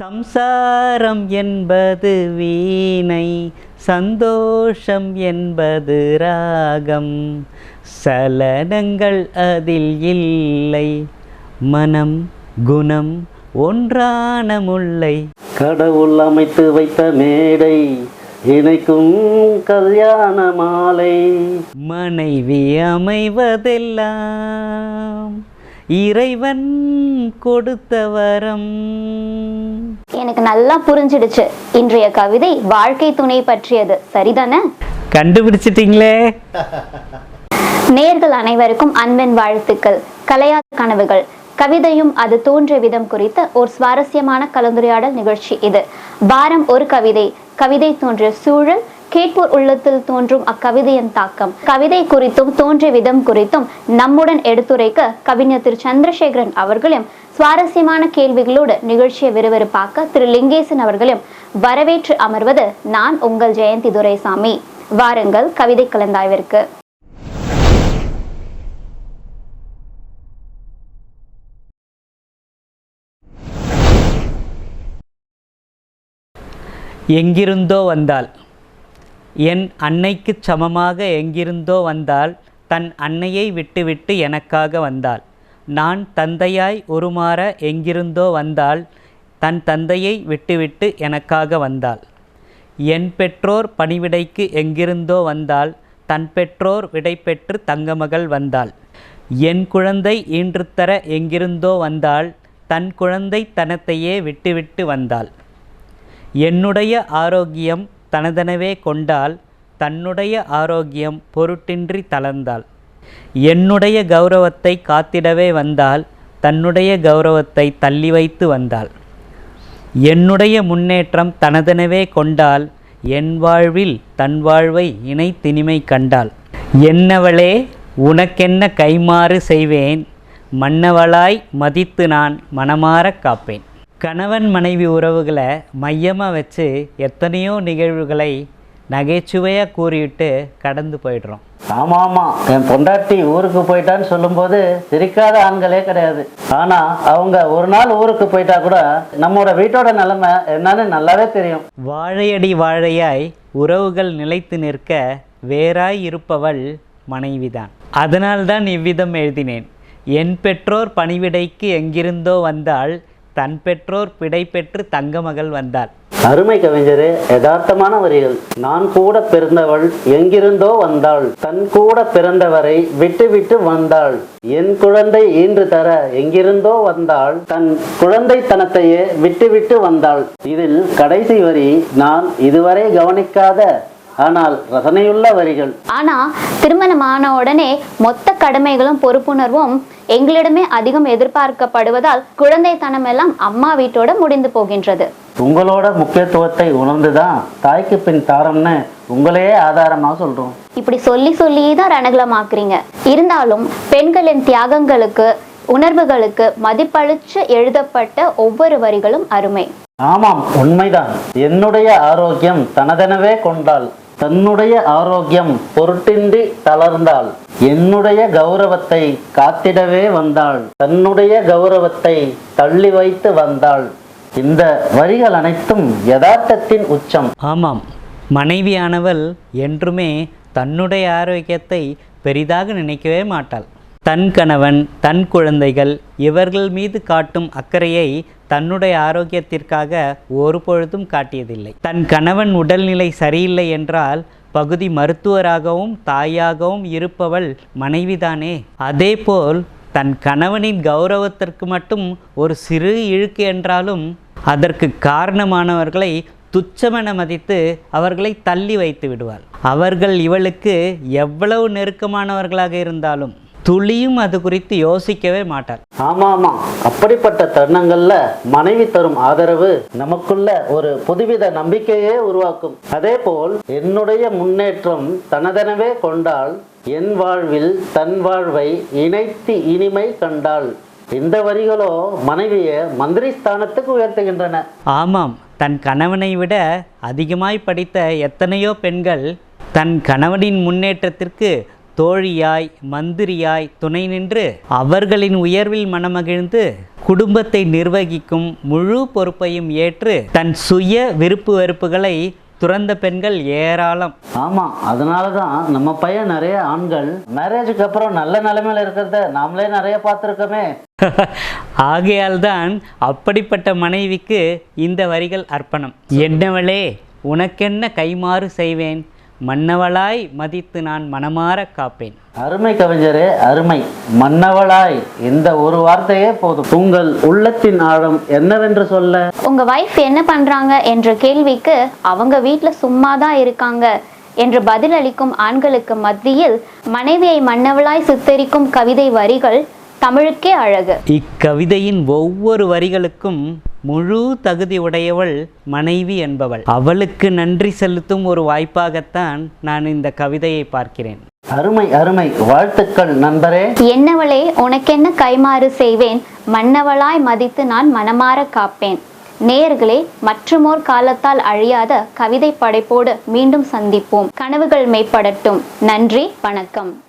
சம்சாரம் என்பது வீணை சந்தோஷம் என்பது ராகம். சலனங்கள் அதில் இல்லை மனம் குணம் ஒன்றான முல்லை கடவுள் அமைத்து வைத்த மேடை இணைக்கும் கல்யாண மாலை. மனைவி அமைவதெல்லாம் இறைவன் கொடுத்த வரம் எனக்கு நல்லா புரிஞ்சிடுச்சு. இன்றைய கவிதை வாழ்க்கை துணை பற்றியது. சரிதானே? கண்டுபிடிச்சிட்டிங்களே? நேர்கள் அனைவருக்கும் அன்பின் வாழ்த்துக்கள். கலையாத கனவுகள். கவிதையும் அது தோன்றிய விதம் குறித்த ஒரு சுவாரஸ்யமான கலந்துரையாடல் நிகழ்ச்சி இது. வாரம் ஒரு கவிதை. கவிதை தோன்றிய சூழல் கேட்போர் உள்ளத்தில் தோன்றும் அக்கவிதையின் தாக்கம். கவிதை குறித்தும் தோன்றிய விதம் குறித்தும் நம்முடன் எடுத்துரைக்க கவிஞர் திரு சந்திரசேகரன் அவர்களும் சுவாரஸ்யமான கேள்விகளோடு நிகழ்ச்சியை விறுவிறுப்பாக்க திரு லிங்கேசன் அவர்களும் வரவேற்று அமர்வது நான் உங்கள் ஜெயந்தி துரைசாமி. வாருங்கள் கவிதை கலந்தாய்விற்கு. எங்கிருந்தோ வந்தாள். என் அன்னைக்குச் சமமாக எங்கிருந்தோ வந்தாள் தன் அன்னையை விட்டுவிட்டு எனக்காக வந்தாள். நான் தந்தையாய் உருமாற எங்கிருந்தோ வந்தாள் தன் தந்தையை விட்டுவிட்டு எனக்காக வந்தாள். என் பெற்றோர் பணிவிடைக்கு எங்கிருந்தோ வந்தாள் தன் பெற்றோர் விடை பெற்று தங்கமகள் வந்தாள். என் குழந்தை ஈன்றுத்தர எங்கிருந்தோ வந்தாள் தன் குழந்தை தனத்தையே விட்டுவிட்டு வந்தாள். என்னுடைய ஆரோக்கியம் தனதெனவே கொண்டால் தன்னுடைய ஆரோக்கியம் பொருட்டின்றி தளர்ந்தாள். என்னுடைய கௌரவத்தை காத்திடவே வந்தால் தன்னுடைய கௌரவத்தை தள்ளி வைத்து வந்தாள். என்னுடைய முன்னேற்றம் தனதெனவே கொண்டால் என் வாழ்வில் தன் வாழ்வை இணைத்தினிமை கண்டாள். என்னவளே உனக்கென்ன கைமாறு செய்வேன்? மன்னவளாய் மதித்து நான் மனமாறக் காப்பேன். கணவன் மனைவி உறவுகளை மையமாக வச்சு எத்தனையோ நிகழ்வுகளை நகைச்சுவையாக கூறிவிட்டு கடந்து போயிடுறோம். ஆமா ஆமா என் பொண்டாட்டி ஊருக்கு போயிட்டான்னு சொல்லும்போது சிரிக்காத ஆண்களே கிடையாது. ஆனா அவங்க ஒரு நாள் ஊருக்கு போயிட்டா கூட நம்மளோட வீட்டோட நிலைமை என்னன்னு நல்லாவே தெரியும். வாழையடி வாழையாய் உறவுகள் நிலைத்து நிற்க வேறாய் இருப்பவள் மனைவிதான். அதனால்தான் இவ்விதம் எழுதினேன். என் பெற்றோர் பணிவிடைக்கு எங்கிருந்தோ வந்தாள் தன் பெற்றோர் பிடை பெற்று தங்கமகள் வந்தாள். அருமை கவிஞரே யதார்த்தமான வரிகள். நான் கூட பிறந்தவள் எங்கிருந்தோ வந்தாள். தன் கூட பிறந்தவரை விட்டு விட்டு வந்தாள். என் குழந்தை ஈன்று தர எங்கிருந்தோ வந்தாள். தன் குழந்தைத்தனத்தையே விட்டு விட்டு வந்தாள். இதில் கடைசி வரி நான் இதுவரை கவனிக்காத ஆனால் ரசனையுள்ள வரிகள். ஆனா திருமணமான உடனே மொத்த கடமைகளும் பொறுப்புணர்வும் எங்களிடமே அதிகம் எதிர்பார்க்கப்படுவதால் குழந்தைத்தனம் எல்லாம் அம்மா வீட்டோட முடிந்து போகின்றது. உங்களோட முக்கியத்துவத்தை உணர்ந்துதான் தாய்க்கு பின் தாரம்னு உங்களையே ஆதாரமாக சொல்றோம். இப்படி சொல்லி சொல்லியே தான் ரணகலமாக்குறீங்க. இருந்தாலும் பெண்களின் தியாகங்களுக்கு உணர்வுகளுக்கு மதிப்பளிச்சு எழுதப்பட்ட ஒவ்வொரு வரிகளும் அருமை. ஆமாம் உண்மைதான். என்னுடைய ஆரோக்கியம் தனதெனவே கொண்டாள் தன்னுடைய ஆரோக்கியம் பொருட்டின்றி தளர்ந்தாள். என்னுடைய கௌரவத்தை காத்திடவே வந்தாள். தன்னுடைய கௌரவத்தை தள்ளி வைத்து வந்தாள். இந்த வரிகள் அனைத்தும் யதார்த்தத்தின் உச்சம். ஆமாம். மனைவியானவள் என்றுமே தன்னுடைய ஆரோக்கியத்தை பெரிதாக நினைக்கவே மாட்டாள். தன் கணவன் தன் குழந்தைகள் இவர்கள் மீது காட்டும் அக்கறையை தன்னுடைய ஆரோக்கியத்திற்காக ஒரு பொழுதும் காட்டியதில்லை. தன் கணவன் உடல்நிலை சரியில்லை என்றால் பகுதி மருத்துவராகவும் தாயாகவும் இருப்பவள் மனைவிதானே. அதேபோல் தன் கணவனின் கௌரவத்திற்கு மட்டும் ஒரு சிறு இழுக்கு என்றாலும் அதற்கு காரணமானவர்களை துச்சமென மதித்து அவர்களை தள்ளி வைத்து விடுவாள். அவர்கள் இவளுக்கு எவ்வளவு நெருக்கமானவர்களாக இருந்தாலும் துளியும் அது குறித்து யோசிக்கவே மாட்டார். ஆமா ஆமா அப்படிப்பட்ட தருணங்கள்ல மனைவி தரும் ஆதரவு நமக்குள்ள ஒரு புதுவித நம்பிக்கையே உருவாக்கும். அதே போல் என்னுடைய முன்னேற்றம் தனதெனவே கொண்டால் என் வாழ்வில் தன் வாழ்வை இணைத்து இனிமை கண்டாள் இந்த வரிகளோ மனைவியை மந்திரி ஸ்தானத்துக்கு உயர்த்துகின்றன. ஆமாம். தன் கணவனை விட அதிகமாய் படித்த எத்தனையோ பெண்கள் தன் கணவனின் முன்னேற்றத்திற்கு தோழியாய் மந்திரியாய் துணை நின்று அவர்களின் உயர்வில் மனமகிழ்ந்து குடும்பத்தை நிர்வகிக்கும் முழு பொறுப்பையும் ஏற்று தன் சுய விருப்பு வெறுப்புகளை துறந்த பெண்கள் ஏராளம். ஆமாம் அதனால தான் நம்ம பையன் நிறைய ஆண்கள் மேரேஜுக்கு அப்புறம் நல்ல நிலைமையில இருக்கிறத நாமளே நிறைய பார்த்துருக்கோமே. ஆகையால்தான் அப்படிப்பட்ட மனைவிக்கு இந்த வரிகள் அர்ப்பணம். என்னவளே உனக்கென்ன கைமாறு செய்வேன்? மன்னவளாய் மதித்து நான் மனமாற காப்பேன். அருமை கவிஞரே அருமை. மன்னவளாய் இந்த ஒரு வார்த்தையே போதும். உங்கள் உள்ளத்தின் ஆழம் என்னவென்று சொல்ல? உங்க வைஃப் என்ன பண்றாங்க என்ற கேள்விக்கு அவங்க வீட்ல சும்மா தான் இருக்காங்க என்று பதிலளிக்கும் ஆண்களுக்கு மத்தியில் மனைவியை மன்னவளாய் சித்தரிக்கும் கவிதை வரிகள் தமிழுக்கே அழகு. இக்கவிதையின் ஒவ்வொரு வரிகளுக்கும் முழு தகுதி உடையவள் மனைவி என்பவள். அவளுக்கு நன்றி செலுத்தும் ஒரு வாய்ப்பாகத்தான் நான் இந்த கவிதையை பார்க்கிறேன். அருமை அருமை. வாழ்த்துக்கள் நண்பரே. என்னவளே உனக்கென்ன கைமாறு செய்வேன்? மன்னவளாய் மதித்து நான் மனமாற காப்பேன். நேயர்களே மற்றுமோர் காலத்தால் அழியாத கவிதை படைப்போடு மீண்டும் சந்திப்போம். கனவுகள் மெய்ப்படட்டும். நன்றி வணக்கம்.